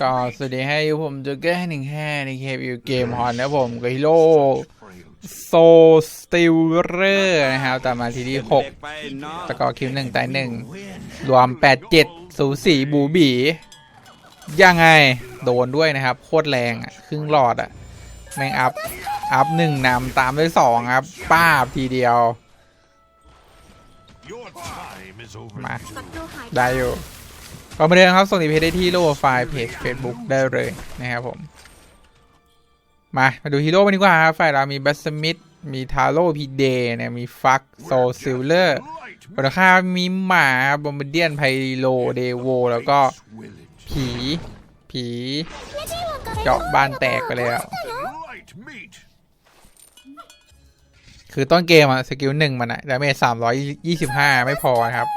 ก็สวัสดีให้ผมจูเกอร์หนึ่งห้าในเคปอยู่เกมฮอนนะผมกับฮิโร่โซสติลเลอร์นะครับแต่มาทีที่หกตะกอคิวหนึ่งตายหนึ่งรวมแปดเจ็ดสูสีบูบียังไง โดนด้วยนะครับ โคตรแรงอะ ครึ่งหลอดอะ แม่งอัพ อัพหนึ่งนำตามด้วยสองครับ ป้าบทีเดียว มา ได้อยู่ ก็มาเดินครับส่งอีเพจได้ที่โลไฟล์เพจ Facebook ได้เลยนะครับผม มา มาดูฮีโร่กันดีกว่าครับ ฝ่ายเรามีบัสมิธมีทาโร่พีเดเนี่ยมีฟักโซซิลเลอร์บนค่ามีหมาบอมบเดียนไพโลเดโว แล้วก็ผี ผี เจาะบ้านแตกไปแล้ว คือต้นเกมอะสกิลหนึ่งมันอะดาเมจสามร้อยยี่สิบห้าไม่พอนะครับ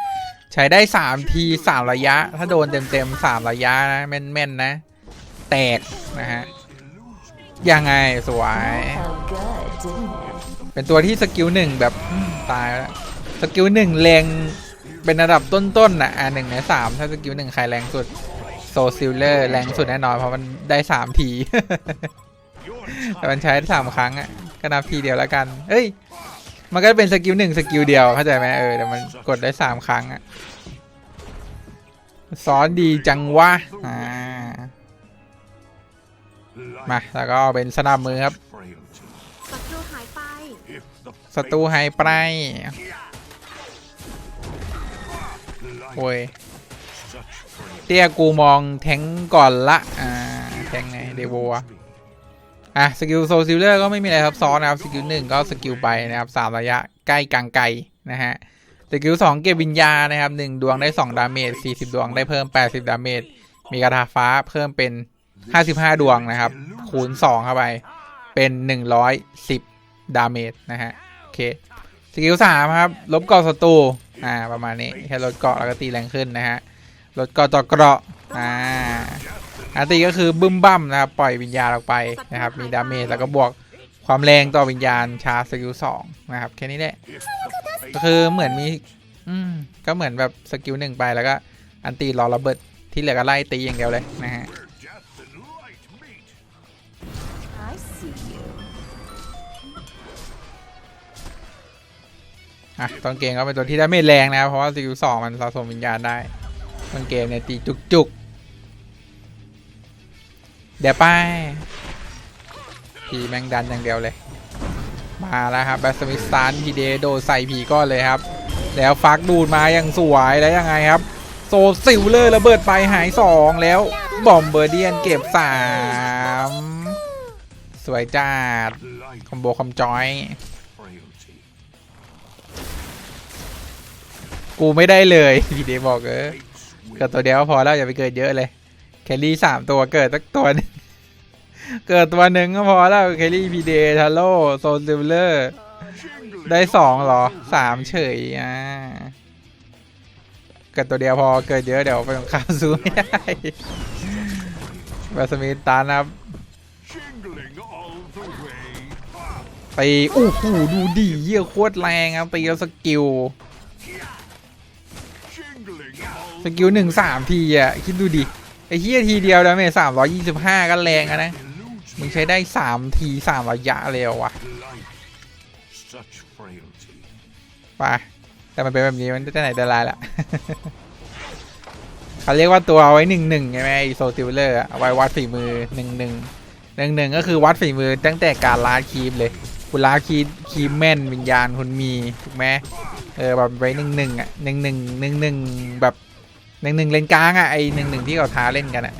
ใช้ได้สามทีสามระยะ ถ้าโดนเต็มเต็มๆสามระยะนะแม่นๆนะ แตกนะฮะ ยังไงสวย เป็นตัวที่สกิลหนึ่งแบบตายแล้ว สกิลหนึ่งแรงเป็นระดับต้นๆน่ะอ่าหนึ่งในสามถ้าสกิลหนึ่งใครแรงสุดโซซิลเลอร์แรงสุดแน่นอนเพราะมันได้สามที แต่มันใช้สามครั้งอะก็นับทีเดียวแล้วกัน เอ้ย มันก็เป็นสกิลหนึ่งสกิลเดียวเข้าใจไหมเออแต่มันกดได้สามครั้งอะ ซ้อนดีจังวะอ่ามาแล้วก็เป็นสนับมือครับศัตรูหายไปศัตรูหายไปโอ้ยเตี้ยกูมองแทงก์ก่อนละอ่าแทงไงเดโวอะอะสกิลโซซิลเลอร์ก็ไม่มีอะไรซับซ้อนนะครับสกิลหนึ่งก็สกิลไปนะครับสามระยะใกล้กลางไกลนะฮะ สกิลสองเก็บวิญญาณนะครับหนึ่งดวงได้สองดาเมจสี่สิบดวงได้เพิ่มแปดสิบดาเมจมีกระทาฟ้าเพิ่มเป็นห้าสิบห้าดวงนะครับ คูณสองเข้าไปเป็นหนึ่งร้อยสิบดาเมจนะฮะโอเคสกิลสามครับ ลบเกาะศัตรูอ่าประมาณนี้แค่ลดเกาะแล้วก็ตีแรงขึ้นนะฮะลดเกาะต่อเกราะอ่าอาตีก็คือบึ้มบั้มนะครับปล่อยวิญญาณออกไปนะครับ มีดาเมจแล้วก็บวกความแรงต่อวิญญาณชาร์จสกิลสองนะครับแค่นี้แหละ คือเหมือนมี อืม ก็เหมือนแบบสกิลหนึ่งไปแล้วก็ อันตีรอระเบิดที่เหลือก็ไล่ตีอย่างเดียวเลยนะฮะ I see you. อะต้นเกมก็เป็นตัวที่ได้ไม่แรงนะครับเพราะว่าสกิลสองมันสะสมวิญญาณได้ต้นเกมเนี่ยตีจุกจุกๆเดี๋ยวไปผีแมงดันอย่างเดียวเลย มาแล้วครับแบสมิสตันพีเดโดดใส่ผีก้อนเลยครับ แล้วฟักดูดมาอย่างสวยแล้วยังไงครับ โซซิลเลอร์ระเบิดไปหายสองแล้วบอมเบอร์เดียนเก็บสามสวยจัดคอมโบคอมจอยกูไม่ได้เลยพีเดบอกเออเกิดตัวเดียวพอแล้วอย่าไปเกิดเยอะเลยแคลรี่สามตัวเกิดสักตัวหนึง เกิดตัวหนึ่งก็พอแล้วแคลรี่พีเดทาโร่โซลซิลเลอร์ ได้สองเหรอสามเฉยอะ เกิดตัวเดียวพอเกิดเยอะเดี๋ยวไปสงคามสู้ไม่ได้บาสมิตานะครับตีอู้หูดูดีเยี่ยโคตรแรงครับตีแล้วสกิลสกิลหนึ่งสามทีอะ คิดดูดิ ไอ้เฮียทีเดียวแล้วเมสามร้อยยี่สิบห้าก็แรงนะ มึงใช้ได้สามทีสามระยะเลยเหรอวะไปแต่มันเป็นแบบนี้มันจะไหนแต่ไรละเขาเรียกว่าตัวเอาไว้หนึ่งหนึ่งใช่ไหมไอโซติวเลอร์เอาไว้วัดฝีมือหนึ่งหนึ่งหนึ่งหนึ่งก็คือวัดฝีมือตั้งแต่การลาดคีมเลยคุณลาดคีคีมแม่นวิญญาณคุณมีถูกไหมเออแบบไว้หนึ่งหนึ่งอะหนึ่งหนึ่งหนึ่งหนึ่งแบบหนึ่งหนึ่งเลนกลางอะไอหนึ่งหนึ่งที่เขาท้าเล่นกันอะ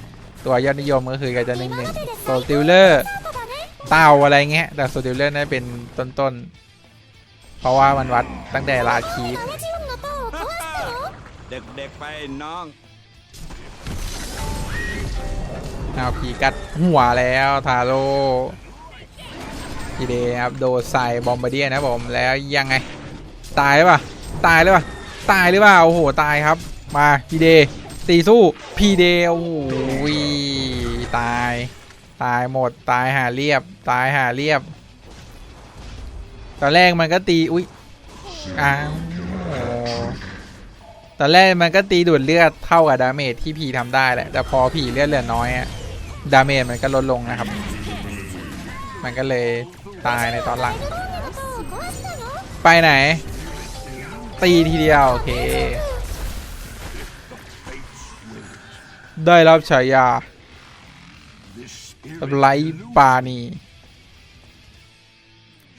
ตัวยอดนิยมก็คือก็จะหนึ่งหนึ่งโซติลเลอร์เต่าอะไรเงี้ย แต่โซติลเลอร์น่าเป็นต้นๆ เพราะว่ามันวัดตั้งแต่ลาคีฟเด็กๆไปน้องเอาผีกัดหัวแล้วทาโร่ทีเดียครับโดนใส่บอมบ์เดียนะผมแล้วยังไง ตายหรือเปล่าตายหรือเปล่าตายหรือเปล่าโอ้โหตายครับ มาพีเดตีสู้พีเดโอ้โห ตายหมดตายหาเรียบ ตายหาเรียบ ตอนแรกมันก็ตี อุ้ยอ้าวตอนแรกมันก็ตีดูดเลือดเท่ากับดาเมจที่ผีทำได้แหละ แต่พอผีเลือดเหลือน้อยอะดาเมจมันก็ลดลงนะครับ มันก็เลยตายในตอนหลัง ไปไหน ตีทีเดียว โอเค ได้รับฉายา ไลท์ปานี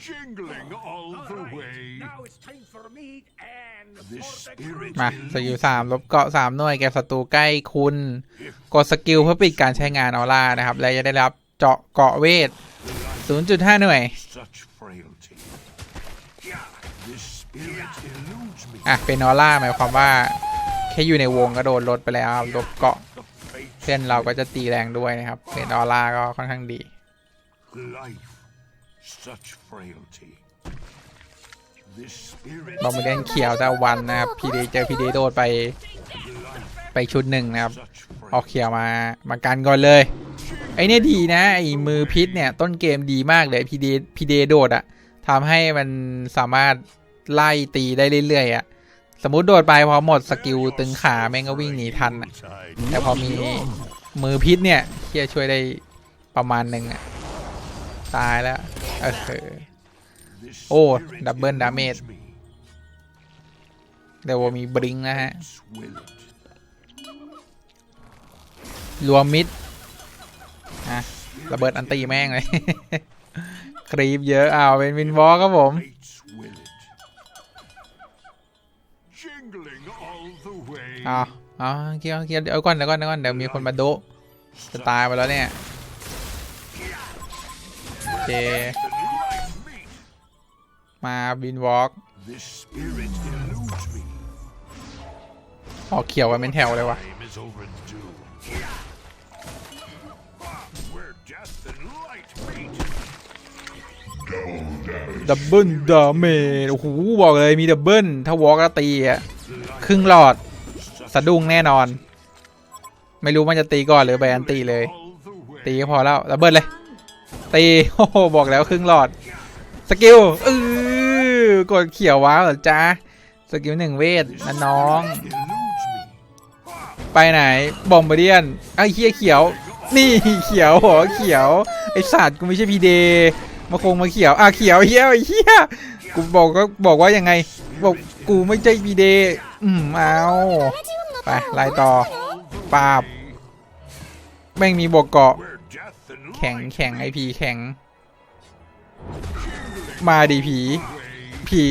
jingling all the way. Now it's time for meat and This spirit มาสกิลสามลบเกาะสามหน่วยแก่ศัตรูใกล้คุณ กดสกิลเพื่อปิดการใช้งานออร่านะครับ และจะได้รับเจาะเกาะเวท 0.5 หน่วย such frailty. This spirit eludes me. อะ เป็นออร่าหมายความว่า แค่อยู่ในวงก็โดนลดไปแล้วครับลบเกาะ The fates เพื่อนเราก็จะตีแรงด้วยนะครับเป็นออร่าก็ค่อนข้างดี life, such frailty. This spirit บอมเบเดนเขียวแต่วันนะครับพีดีเจอพีดีโดดไปไปชุดหนึ่งนะครับ such ออก frailty. เขียวมามากันก่อนเลย ไอเนี่ยดีนะไอมือพิษเนี่ย ต้นเกมดีมากเลยพีดีพีดีโดดอะทำให้มันสามารถไล่ตีได้เรื่อยๆอะ สมมุติโดดไปพอหมดสกิลตึงขาแม่งก็วิ่งหนีทันอะแต่พอมีมือพิษเนี่ยเที่ยช่วยได้ประมาณหนึ่งอะตายแล้วเออโอ้ดับเบิลดาเมจเดี๋ยวมีบริงนะฮะรวมมิดอะระเบิดอันตีแม่งเลย ครีปเยอะอ้าวเป็นวินวอลครับผม อ้าวอ้าเคียวเคียวเดี๋ยวก่อนเดี๋ยวก่อนเดี๋ยวก่อนเดี๋ยวมีคนมาโดะจะตายไปแล้วเนี่ยโอเคมาวินวอล์กออกเขียวกันเป็นแถวเลยวะดับเบิลดาเมจโอ้โหบอกเลยมีดับเบิลถ้าวอล์กแล้วตีอะครึ่งหลอด สะดุ้งแน่นอน ไม่รู้มันจะตีก่อนหรือไปอันตีเลย ตีก็พอแล้วดับเบิลเลย ตีโอ้โหบอกแล้วครึ่งหลอด สกิลเออกดเขียวว้าวเหรอจ้าสกิลหนึ่งเวทนะน้อง ไปไหนบอมบ์เดียนไอ้เฮียเขียว นี่เขียวหัวเขียวไอสัตว์กูไม่ใช่พีเดมาคงมาเขียวอะเขียวเฮียไอ้เฮียกูบอกก็บอกว่ายังไง บอกกูไม่ใช่พีเดอืมเอา ไปไล่ต่อปราบแม่งมีบวกเกาะ แข็งแข็งไอพีแข็ง มาดิผี ผี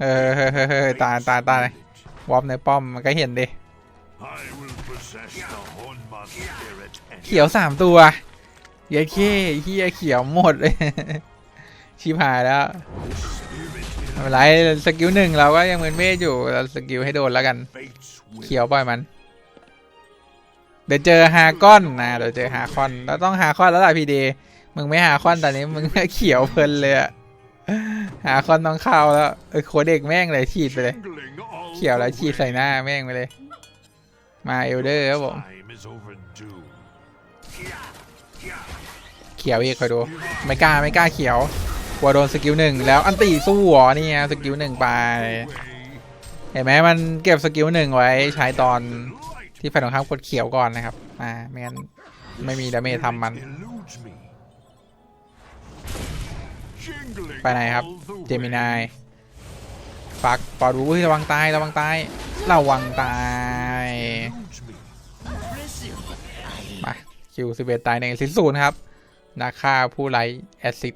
เออเฮ้ยเฮ้เฮ้ยตาตายตายวอปในป้อมมันก็เห็นดิเขียวสามตัวเยเคเฮียเขียวหมดเลย ชิบหายแล้ว ไม่เป็นไรสกิลหนึ่งเราก็ยังเป็นเวทอยู่เราสกิลให้โดนแล้วกัน เขียวปล่อยมัน เดี๋ยวเจอฮากอนนะเดี๋ยวเจอฮาคอนเราต้องฮาคอนแล้วล่ะพี่เดมึงไม่ฮาคอนตอนนี้มึงเขียวเพลินเลยอะฮาคอนต้องเข้าแล้วเออโคเด็กแม่งเลยฉีดไปเลย เขียวแล้วฉีดใส่หน้าแม่งไปเลย มาเอลเดอร์ครับผมเขียวอีกคอยดู ไม่กล้าไม่กล้าเขียว ลัวโดนสกิลหนึ่งแล้วอันตีสู้หัวนี่ไงสกิลหนึ่งไป เห็นไหมมันเก็บสกิลหนึ่งไว้ใช้ตอนที่ฝ่ายตรงข้ามกดเขียวก่อนนะครับ อ่าไม่งั้นไม่มีดาเมจทำมัน ไปไหนครับ เจมินายฟักปอดรู้ระวังตายระวังตายระวังตายมาคิวสิบเอ็ดตายหนึ่งสิศูนย์ครับนาค่าผู้ไร้แอซิด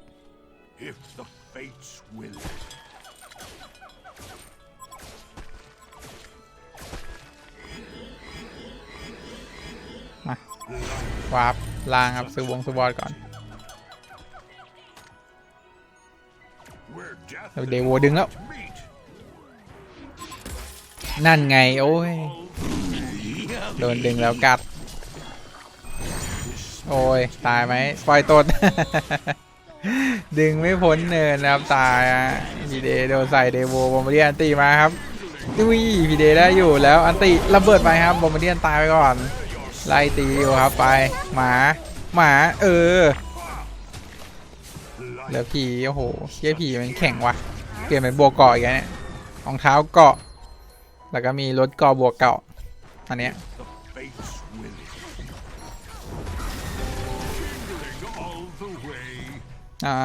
If the fates will it. วาร์ปล่างครับซื้อวงซื้อบอลก่อน Where death แล้ว and เดโวดึงแล้ว meet. นั่นไง โอ้ย โดนดึงแล้วกัด โอ้ย ตายไหมปล่อยตด ดึงไม่พ้นเนินนะครับตายอะพีเดโดนใส่เดโวบอมบ์เดียนตีมาครับดุยพีเดได้อยู่แล้วอันติระเบิดไปครับบอมบ์เดียนตายไปก่อน ไล่ตีอยู่ครับไปหมาหมาเออเหลือผีโอ้โหเชี่ยผีมันแข็งว่ะเปลี่ยนเป็นบัวเกาะอีกแล้วเนี่ยรองเท้าเกาะ แล้วก็มีรถกอบวกเก่าอันเนี้ย อ่า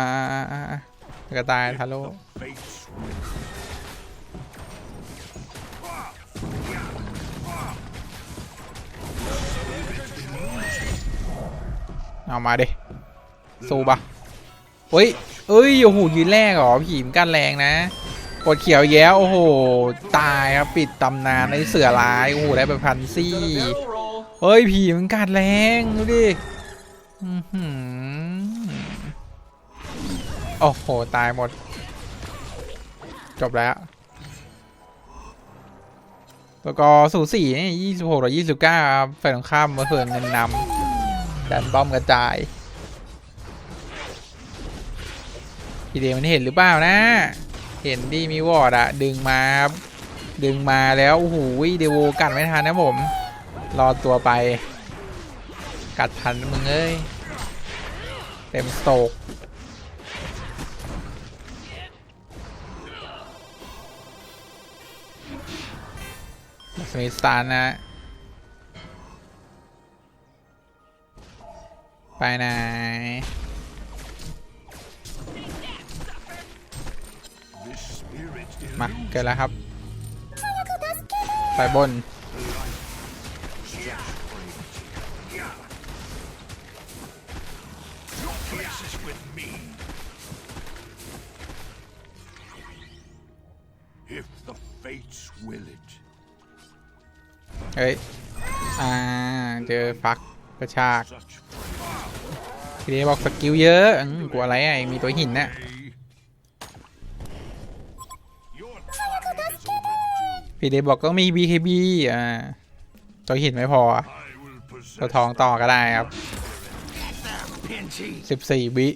แล้วก็ตายทาโร่เอามาดิสู้ปะเฮ้ยเอ้ย โอ้โห ยืนแรกเหรอผีมนกันแรงนะ กดเขียวแย้ว โอ้โห ตายครับ ปิดตำนานไอ้เสือร้าย โอ้โห ได้ไปพันซี่ เฮ้ย ผีมันกัดแรง ดูดิ อือหือ โอ้โห ตายหมด จบแล้ว แล้วก็สูสีนี่ยี่สิบหกต่อยี่สิบเก้าครับฝ่ายตรงข้ามมาเฟิร์นเงินนำดันป้อมกระจายพี่เดมันเห็นหรือเปล่านะ เห็นดีมีวอร์ดอะดึงมาครับดึงมาแล้วโอ้โหเดโวกัดไม่ทันนะผม รอตัวไป กัดทันมึงเอ้ย เต็มโตก มิธสตาร์นะ ไปไหนมา เกิดแล้วครับ ไปบน ฮ้ย อ่า เจอฟักกระชากทีนี้บอกสกิลเยอะอกลัวอะไรอะมีตัวหินน่ะพี่เดบอกต้องมี BKB อ่า ตัวหินไม่พอ ตัวทองต่อก็ได้ครับสิบสี่วิ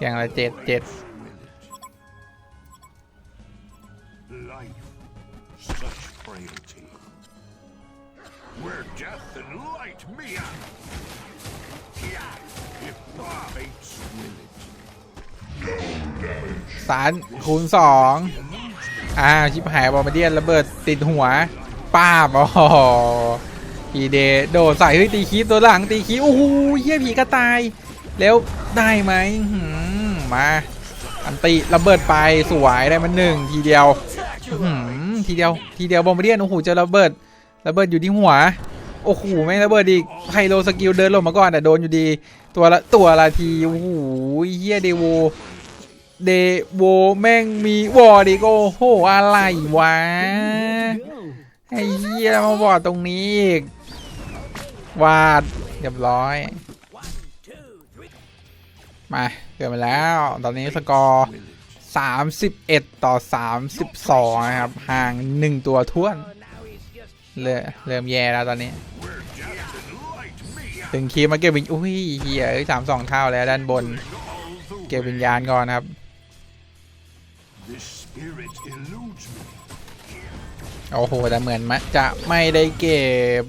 อย่างละเจ็ดเจ็ด Where death and light meet. If the fates will it. สารคูณสองอ่า ชิบหายบอมบ์เดียนระเบิดติดหัว ป้าบอ๋อพีเดโดดใส่เฮ้ยตีคีบตัวหลังตีคีบโอ้โหเฮียผีกระตาย แล้วได้ไหมหือมา อันติระเบิดไปสวยได้มันหนึ่งทีเดียวหือทีเดียวทีเดียวบอมบ์เดียนโอ้โหจะระเบิด ระเบิดอยู่ที่หัว โอ้โหไม่งระเบิดอีกไฮโลสกิลเดินลงมาก่อนแต่โดนอยู่ดี ตัวละตัวละทีโอ้โหเฮียเดโวเดโวแม่งมีวอร์ดิโกโหอะไรวะไอ้เหี้ยมาบอดตรงนี้อีกวาดเรียบร้อยมาเกิดมาแล้ว ตอนนี้สกอร์ 31 ต่อ 32 นะครับ ห่าง 1 ตัวท้วน เริ่มเริ่มแย่แล้วตอนนี้ ถึงคีมาเก็บวิญอุ้ยเฮียสามสองเท่าแล้วด้านบน เก็บวิญญาณก่อนครับ โอ้โห แต่เหมือนมะจะไม่ได้เก็บ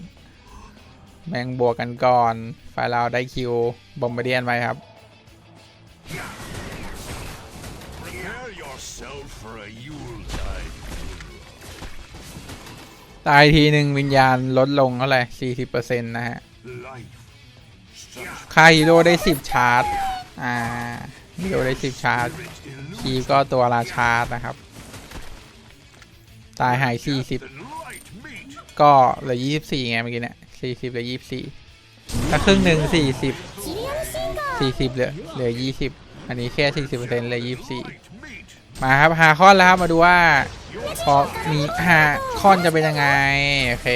แมงบวกกันก่อน ฝ่ายเราได้คิวบอมบ์เดียนไปครับ ตายทีหนึ่งวิญญาณลดลงเท่าไหร่สี่สิบเปอร์เซ็นต์นะฮะคาฮีโร่ได้สิบชาร์จ อ่าฮีโร่ได้สิบชาร์จ คีก็ตัวราชาร์จนะครับ ตายหายสี่สิบก็เหลือยี่สิบสี่ไงเมื่อกี้เนี่ยสี่สิบเหลือยี่สิบสี่ถ้าครึ่งหนึ่งสี่สิบสี่สิบเหลือเหลือยี่สิบอันนี้แค่สี่สิบเปอร์เซ็นต์เหลือยี่สิบสี่มาครับหาข้อแล้วครับมาดูว่า พอมีหาคอนจะเป็นยังไง โอเค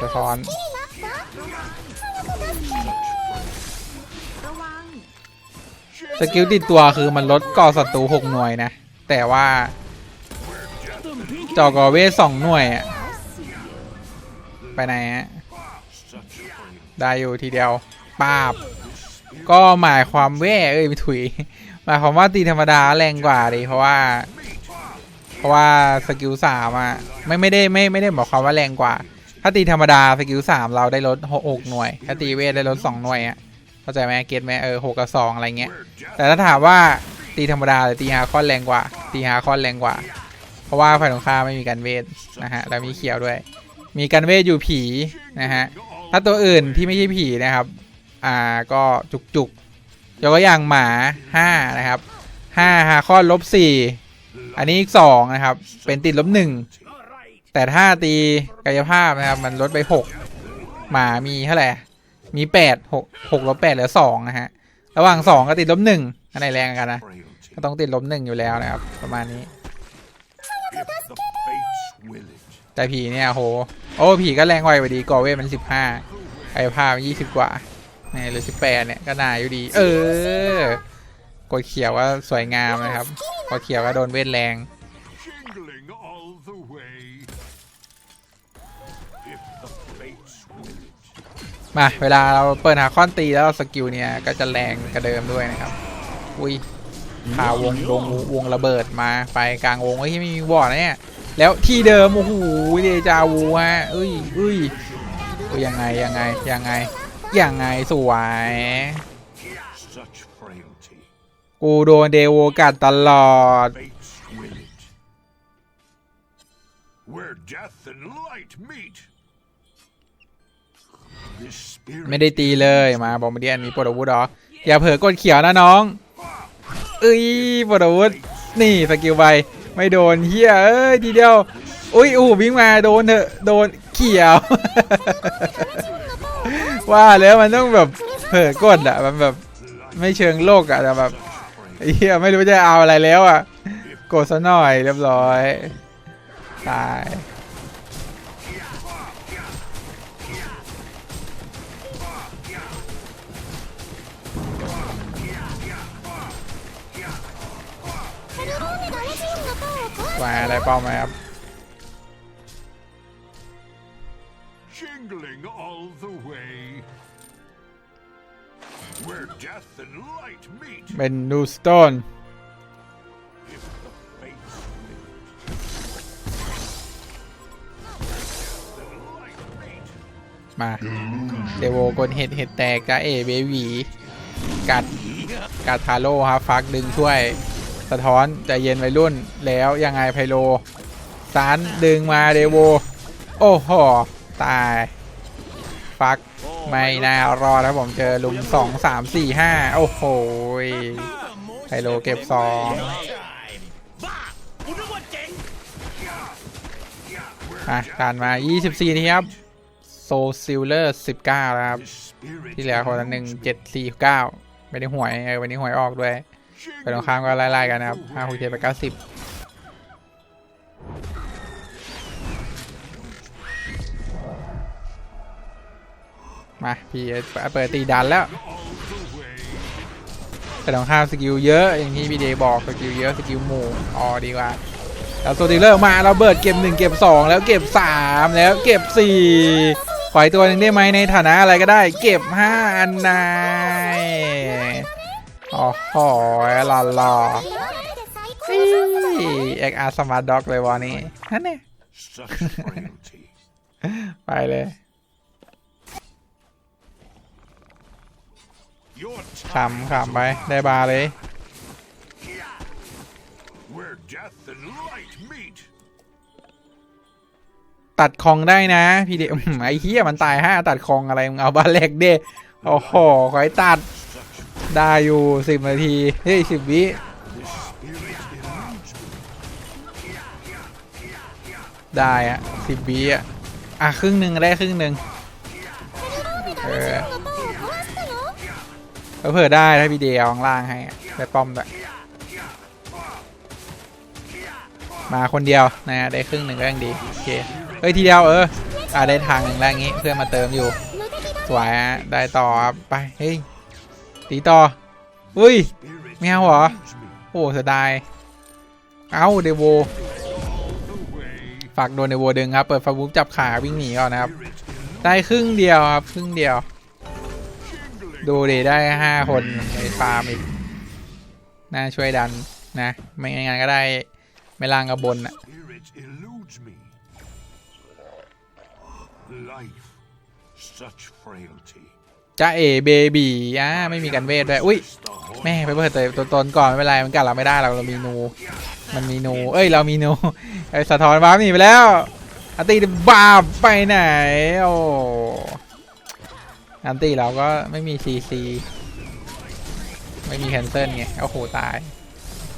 สะท้อนสกิลติดตัวคือมันลดก่อศัตรูหกหน่วยนะ แต่ว่า จอกอเวสสองหน่วยอะไปไหนฮะได้อยู่ทีเดียวปาบ ก็หมายความแว่เอ้ยไม่ถุย หมายความว่าตีธรรมดาแรงกว่าดิเพราะว่า เพราะว่าสกิลสามอะไม่ไม่ได้ไม่ไม่ได้หมายความว่าแรงกว่า ถ้าตีธรรมดาสกิลสามเราได้ลดหกหกหน่วย ถ้าตีเวทได้ลดสองหน่วยอะเข้าใจไหมเก็ตไหมเออหกกับสองอะไรเงี้ย แต่ถ้าถามว่าตีธรรมดาหรือตีฮาคอนแรงกว่า ตีฮาคอนแรงกว่า เพราะว่าฝ่ายตรงข้ามไม่มีกันเวทนะฮะแล้วมีเขียวด้วย มีกันเวทอยู่ผีนะฮะถ้าตัวอื่นที่ไม่ใช่ผีนะครับ อ่าก็จุกจุกยกตัวอย่างหมาห้านะครับห้าหาข้อลบสี่ อันนี้อีกสองนะครับ เป็นติดลบหนึ่งแต่ถ้าตีกายภาพนะครับ มันลดไปหกหมามีเท่าไหร่มีแปดหกหกลบแปดเหลือสองนะฮะ ระหว่างสองก็ติดลบหนึ่งอันไหนแรงกันนะก็ต้องติดลบหนึ่งอยู่แล้วนะครับ ประมาณนี้แต่ผีเนี่ยโห โอ้ผีก็แรงไวกว่าดีกอเวทมันสิบห้าไอ้ภาพยี่สิบกว่าเนี่ยหรือสิบแปดเนี่ยก็น่าอยู่ดี เออ กดเขียวว่าสวยงามนะครับกดเขียวก็โดนเวทแรง Jingling all the way. If the fates will it. มาเวลาเราเปิดหาค้อนตีแล้วสกิลเนี่ยก็จะแรงกว่าเดิมด้วยนะครับ อุ้ยพาวงวงวงระเบิดมาไปกลางวงเฮ้ยไม่มีวอร์ดนะเนี่ยแล้วที่เดิมโอ้โหเดจาวูฮะเอ้ยเอ้ยเอ้ยยังไงยังไงยังไงยังไงสวย Such frailty. กูโดนเดโวกัดตลอด Fates will it. Where death and light meet. This spirit ไม่ได้ตีเลยมาบอมเดียนมีปลดอาวุธเหรอ อย่าเผลอกดเขียวนะน้อง เอ้ยปลดอาวุธ นี่สกิลไปไม่โดนเฮียเอ้ยทีเดียว อุ้ยอู้วิ่งมาโดนเถอะโดนเขียว ว่าแล้วมันต้องแบบเผลอกดอะมันแบบไม่เชิงโลกอะแต่แบบ เฮียไม่รู้จะเอาอะไรแล้วอะกดซะหน่อยเรียบร้อยตายมาอะไรเป้าไหมครับ เป็นดูสโตน If the fates will it. Death and light meet. มาเดโวกดเห็ดเห็ดแตกจ้าเอเบบีกัดกัดทาโร่ครับฟักดึงช่วย สะท้อนใจเย็นวัยรุ่นแล้วยังไงไพโลสารดึงมาเดโว โอ้โห ตาย ฟัก ไม่น่ารอดแล้วผมเจอลุมสองสามสี่ห้าโอ้โหไพโลเก็บสองบ้ากูนึกว่าเจ๋งอะผ่านมา 24ทีครับ โซซิลเลอร์ 19 แล้วครับ ที่เหลือคนละหนึ่งเจ็ดสี่เก้าไม่ได้หวยเออวันนี้หวยออกด้วยไปตรงข้ามก็ไล่ๆกันนะครับห้าหกเจ็ดแปดเก้าสิบ มาพี่เปิดตีดันแล้วไปตรงข้ามสกิลเยอะอย่างที่พี่เดย์บอกสกิลเยอะสกิลหมู่อ๋อดีกว่าแล้วโซติเลอร์มาเราเบิดเก็บหนึ่งเก็บสองแล้วเก็บสามแล้วเก็บสี่ขอยตัวหนึ่งได้ไหมในฐานะอะไรก็ได้ เก็บห้าอันนายอ๋อหอยหล่อหล่อเอ็กอาร์สมาร์ทด็อกเลยวะนี้นั่นเนี่ยไปเลย ขำขำไป ได้บาเลย ตัดคองได้นะ พี่เดไอ้เหี้ยมันตายห้าตัดคองอะไรมึงเอาบานเล็กเด้โอ้โหขอยตัด ได้อยู่สิบนาที เฮ้ยสิบวิได้อะสิบวิอะอะ ครึ่งหนึ่งได้ครึ่งหนึ่ง เผื่อได้ถ้าพี่เดียวข้างล่างให้ได้ป้อมด้วยมาคนเดียวนะได้ครึ่งหนึ่งก็ยังดีโอเคเฮ้ยทีเดียวเอออะได้ทางหนึ่งแล้วงี้เพื่อนมาเติมอยู่ สวยฮะได้ต่อครับไปเฮ้ยตีต่ออุ้ยไม่เอาเหรอโอ้เสียดายเอาเดโวฝากโดนเดโวดึงครับเปิดฟาบุกจับขาวิ่งหนีก่อนนะครับได้ครึ่งเดียวครับครึ่งเดียว ดูดิได้ห้าคนในฟาร์มอีกน่าช่วยดันนะ ไม่งั้นก็ได้ไม่ล่างกับบนอะ spirit eludes me. Life, such frailty. จ้าเอเบบีอะไม่มีกันเวทด้วย อุ้ย The horn แม่ไปเปิดตัวตนก่อนไม่เป็นไรมันกัดเราไม่ได้เราเรามีนู มันมีหนู เอ้ยเรามีหนูไอ้สะท้อนว้าร์ปหนีไปแล้วอันตีบาบไปไหนโอ้ อันตีเราก็ไม่มีซีซีไม่มีแคนเซิลไงโอ้โหตาย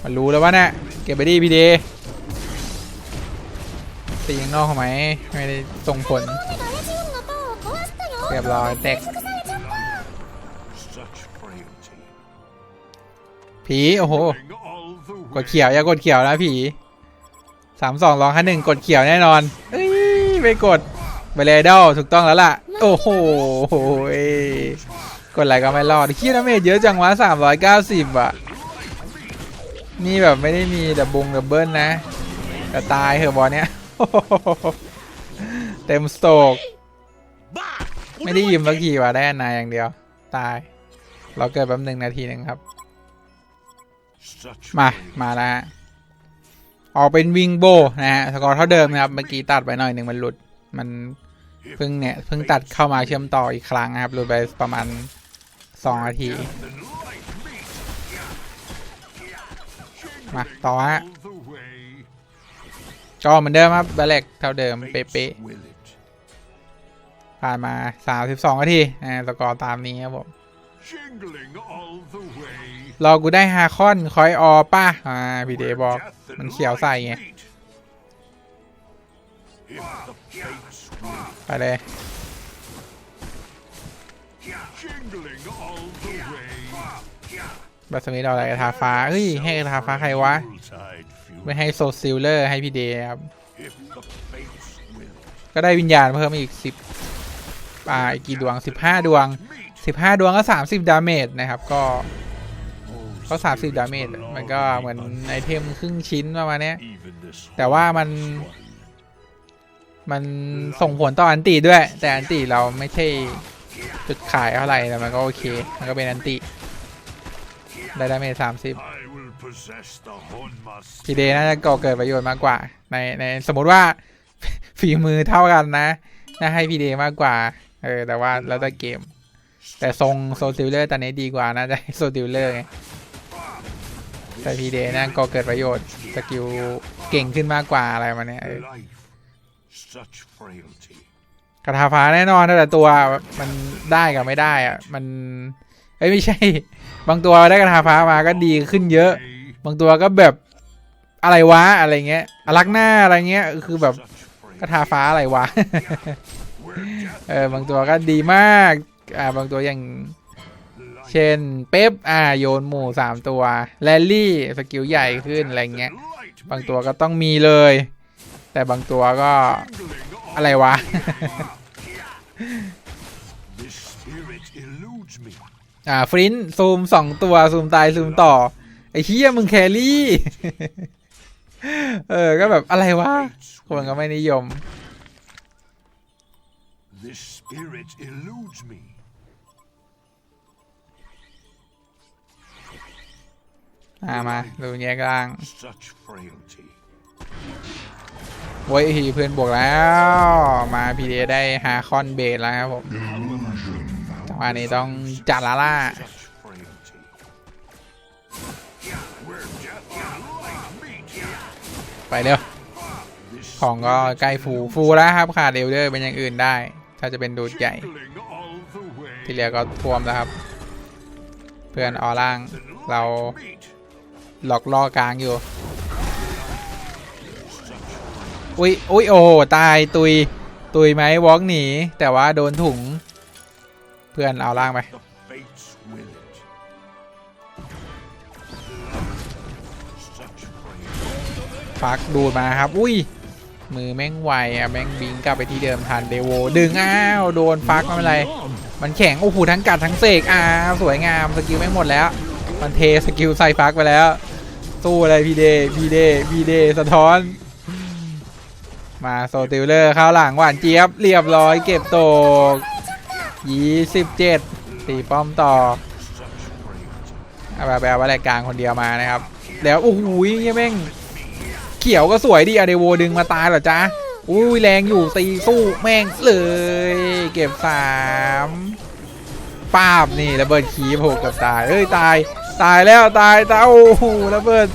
มันรู้แล้วว่าเนี่ยเก็บไปดีพี่เดตีข้างนอกเขาไหมไม่ได้ส่งผลเรียบร้อยแตกผีโอ้โหกดเขียวอย่ากดเขียวนะผีสามสองร้องคันหนึ่งกดเขียวแน่นอนเอ้ยไม่กดไปเลยดอลถูกต้องแล้วล่ะ โอ้โหกดอะไรก็ไม่รอดขี้น้ำเมจเยอะจังวะสามร้อยเก้าสิบอะนี่แบบไม่ได้มีดับบงดับเบิลนะ แต่ตายเหอะบอลเนี้ยเต็มสโตกไม่ได้ยิมสักเจ๋งทีว่ะได้นายอย่างเดียว ตาย เราเกิดแป๊บหนึ่งนาทีหนึ่งครับ มา มาแล้วฮะออกเป็นวิงโบนะฮะ สกอร์เท่าเดิมนะครับ เมื่อกี้ตัดไปหน่อยหนึ่งมันหลุด มัน เพิ่งเนี่ยเพิ่งตัดเข้ามาเชื่อมต่ออีกครั้งนะครับหลุดไปประมาณสองนาที มา ต่อฮะ All the way. ก็เหมือนเดิมครับบลเล็กเท่าเดิม เป๊ะ Fates will it. ๆผ่านา32นาทีนะสกอร์ตามนี้ครับผมรอกูได้ฮาคอนคอยออป่ะอ่าพี่เดบอก มันเขียวใส่ไง ไปเลยบัสมิธเอาอะไรกระทาฟ้าเฮ้ย ให้กระทาฟ้าใครวะ ไม่ให้โซซิลเลอร์ ให้พี่เดครับ ก็ได้วิญญาณเพิ่มอีกสิบอ่าอีกกี่ดวงสิบห้าดวงสิบห้าดวงก็สามสิบดาเมจนะครับ ก็ก็สามสิบดาเมจมันก็เหมือนไอเทมครึ่งชิ้นประมาณนี้แต่ว่ามัน มันส่งผลต่ออันติด้วย แต่อันติเราไม่ใช่จุดขายเท่าไหร่แต่มันก็โอเค มันก็เป็นอันติได้ไดาเมจสามสิบพีเดน่าจะก่อเกิดประโยชน์มากกว่า ในในสมมุติว่าฝีมือเท่ากันนะน่าให้พีเดมากกว่า เออ แต่ว่าแล้วแต่เกม แต่ทรงโซซิลเลอร์ตอนนี้ดีกว่าน่าจะให้โซซิลเลอร์ไงแต่พีเดน่าก่อเกิดประโยชน์สกิลเก่งขึ้นมากกว่าอะไรมาเนี้ย กระทาฟ้าแน่นอนแต่ตัวมันได้กับไม่ได้อะมันเอ้ยไม่ใช่ บางตัวได้กระทาฟ้ามาก็ดีขึ้นเยอะ บางตัวก็แบบอะไรวะอะไรเงี้ยอลักหน้าอะไรเงี้ยคือแบบกระทาฟ้าอะไรวะเออบางตัวก็ดีมากอ่าบางตัวอย่างเช่นเป๊ปอ่าโยนหมู่สามตัวแรลลี่สกิลใหญ่ขึ้นอะไรเงี้ยบางตัวก็ต้องมีเลย แต่บางตัวก็ jingling all อะไรวะ This spirit eludes me. อ่าฟรินท์ซูมสองตัวซูมตายซูมต่อ ไอ้เฮียมึงแครี่ เออ ก็แบบอะไรวะ Fates คนก็ไม่นิยม This spirit eludes me. อ่ามา ดูแยกล่าง Such frailty. โว้ยทีเพื่อนบวกแล้ว มาพีเดได้ฮาคอนเบสแล้วครับผมจังหวะนี้ต้องจัดละล่าไปเร็ว ของก็ใกล้ฟูฟูแล้วครับขาดเดลเดอร์เป็นอย่างอื่นได้ ถ้าจะเป็นดูดใหญ่ ที่เหลือก็ท่วมแล้วครับ เพื่อนออล่างเราหลอกล่อกลางอยู่ อุ้ยอุ้ยโอ้ตายตุย ตุยไหมวอล์กหนี แต่ว่าโดนถุง เพื่อนเอาล่างไป The fates will it. Such frailty. ฟักดูดมาครับ อุ้ย มือแม่งไวอะแม่งบิงกลับไปที่เดิมทันเดโว ดึงอ้าว โดนฟักไม่เป็นไร มันแข็ง โอ้โห ทั้งกัดทั้งเสกอ้าวสวยงาม สกิลแม่งหมดแล้ว มันเทสกิลใส่ฟักไปแล้ว สู้อะไรพีเด พีเด พีเด สะท้อน มาโซติลเลอร์เข้าหลังหวานเจี๊ยบเรียบร้อยเก็บตกยี่สิบเจ็ดตีป้อมต่อเอาแบบแบบว่ารายกลางคนเดียวมานะครับ แล้วโอ้โหเหี้ยแม่งเขียวก็สวยดิอะเดโวดึงมาตายเหรอจ๊ะอุ้ยแรงอยู่ตีสู้แม่งเลย เก็บสามป้าบนี่ระเบิดขีโผล่กับตายเอ้ยตายตายแล้วตายตายโอ้โหระเบิด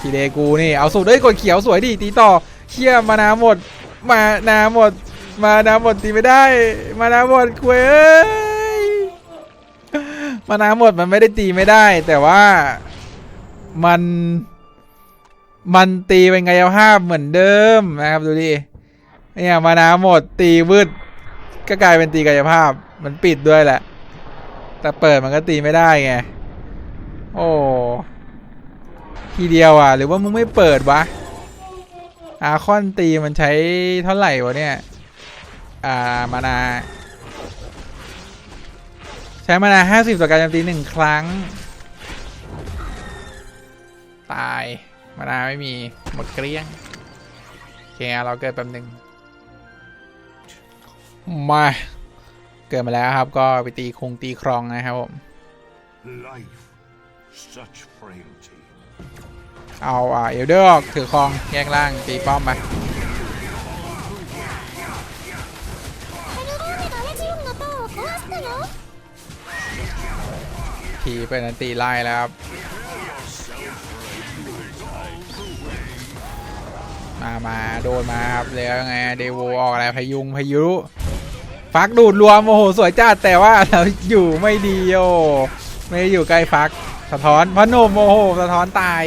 ทีเดกูนี่เอาสูตรเอ้ยกดเขียวสวยดิตีต่อ เชี่ยมานาหมด มานาหมด มานาหมดตีไม่ได้ มานาหมดคุยเอ้ยมานาหมดมันไม่ได้ตีไม่ได้ แต่ว่ามัน มันตีเป็นกายภาพเหมือนเดิมนะครับดูดิเนี่ยมานาหมดตีวืดก็กลายเป็นตีกายภาพมันปิดด้วยแหละ แต่เปิดมันก็ตีไม่ได้ไง โอ้ทีเดียวอะ หรือว่ามึงไม่เปิดวะ อาคอนตีมันใช้เท่าไหร่วะเนี่ย อ่า มานา ใช้มานาห้าสิบต่อการโจมตีหนึ่งครั้ง ตาย มานาไม่มีหมดเกลี้ยงโอเคเราเกิดแป๊บหนึ่งมา เกิดมาแล้วครับ ก็ไปตีคงตีครองนะครับผม Life, such frailty. เอาเอลเดอร์ออกถือคลองแย่งล่างตีป้อมมาทีเป็นันตีไล่แล้วมามาโดนมาครับแล้วไงเดวออกอะไรพยุงพายุฟักดูดรวมโอ้โหสวยจัดแต่ว่าเราอยู่ไม่ดีโอไม่อยู่ใกล้ฟัก สะท้อนพระนมโอ้โหสะท้อนตาย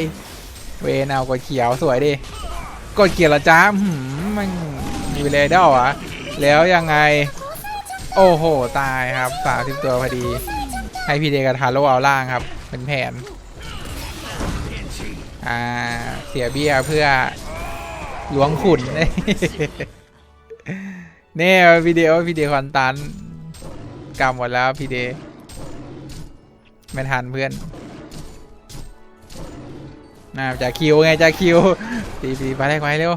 เวนเอากดเขียวสวยดิกดเขียวละจ้าหืมมันมีเลเดอร์อะแล้วยังไง โอ้โห ตายครับสามสิบตัวพอดี ให้พีเดกับทาโร่เอาล่างครับ เป็นแผน อ่า เสียเบี้ยเพื่อล้วงขุนเนี่ยวิดีโอวิดีโอคอนตันกำหมดแล้วพีเดไม่ทันเพื่อน น่าจะคิวไงจะคิวตีตีไปได้ไว้เร็ว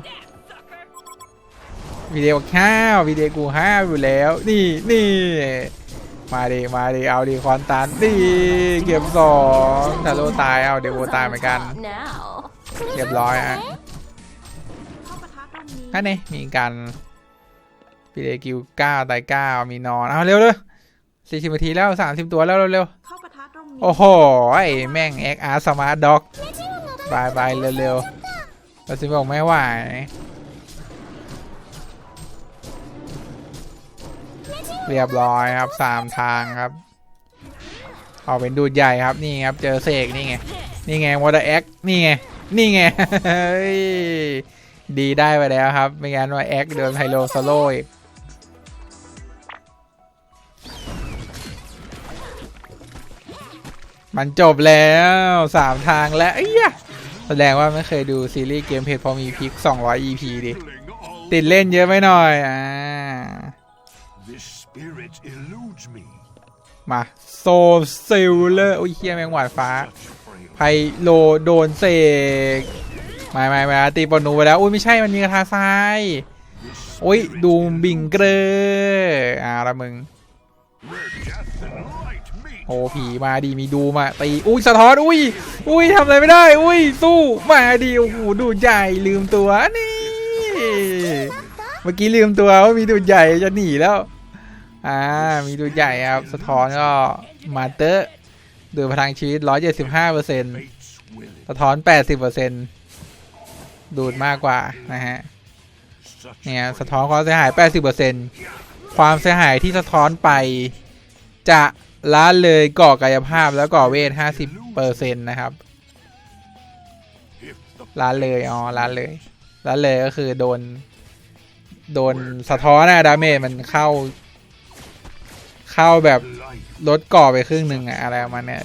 วิดีโอข้าววิดีโอกูห้าวอยู่แล้ว นี่นี่มาดิมาดิเอาดิคอนตันนี่เก็บสองทาโร่ตายเอาเดโวตายเหมือนกัน Now. เรียบร้อยฮะอันนี้มีการพีเดกิวเก้าตายเก้ามีนอนเอาเร็วเลยสี่สิบนาทีแล้วสามสิบตัวแล้วเร็วเข้าปะทะตรงนี้ๆโอ้โหไอ้แม่งเอ็กอาร์สมาร์ทด็อก บายบายเร็วๆเราสิบอกไม่ไหวเรียบร้อยครับสามทางครับออกเป็นดูดใหญ่ครับนี่ครับเจอเสกนี่ไงนี่ไงวอเตอร์แอคนี่ไงนี่ไงเฮ้ยดีได้ไปแล้วครับ ไม่งั้นว่าแอคเดินไฮโลโซโล่อีกมันจบแล้วสามทางแล้วเอ้ยะ แสดงว่าไม่เคยดูซีรีส์เกมเพจพอมีพิก200 EP ดิ Fling all ติดเล่นเยอะไปหน่อย อ่า this spirit eludes me. มาโซซิลเลอร์โอ้ยเฮียแมงหวาดฟ้า Such frailty. ไพโลโดนเสกไม่ไม่ไม่ตีปอนูไปแล้ว อุ้ยไม่ใช่มันมีกระทาทราย This อุ้ย spirit ดูมบิงเกอร์อ่าละมึง โอ้ผีมาดีมีดูมาตีอุ้ยสะท้อนอุ้ยอุ้ยทำอะไรไม่ได้ อุ้ยสู้มาดีโอ้โหดูใหญ่ลืมตัวนี่เมื่อกี้ลืมตัวว่ามีดูใหญ่จะหนีแล้วอ่ามีดูใหญ่ครับสะท้อนก็มาเตอร์ดูพลังชีวิต175เปอร์เซ็นต์ Fate's will. สะท้อน 80%ดูดมากกว่านะฮะเนี่ยสะท้อนความเสียหาย 80%ความเสียหายที่สะท้อนไปจะ ละเลยก่อกายภาพแล้วก่อเวท50%นต์นะครับ if the ละเลยอ๋อละเลยละเลยก็คือโดน โดนสะท้อนอะดาเมจมันเข้า เข้าแบบลดก่อไปครึ่งหนึ่งอะอะไรประมาณเนี้ย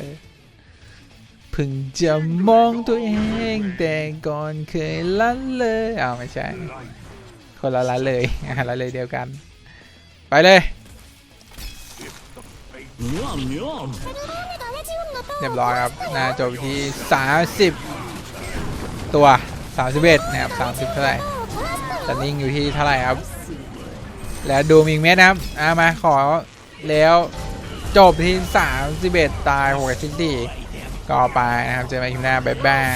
พึงจะมองตัวเอง แต่ก่อนเคยละเลยอ้าวไม่ใช่ คนละละเลยอะละเลยเดียวกัน ไปเลย เรียบร้อยครับน่าจบที่ 30 ตัว 31 นะครับ 30 เท่าไหร่ต่นิ่งอยู่ที่เท่าไหร่ครับ แล้วดูมิงเมสนะครับอะมาขอแล้วจบที่ 31 ตาย6กับซิตี้ก็ไปนะครับ เจอกันใหม่คลิปหน้า บ๊ายบาย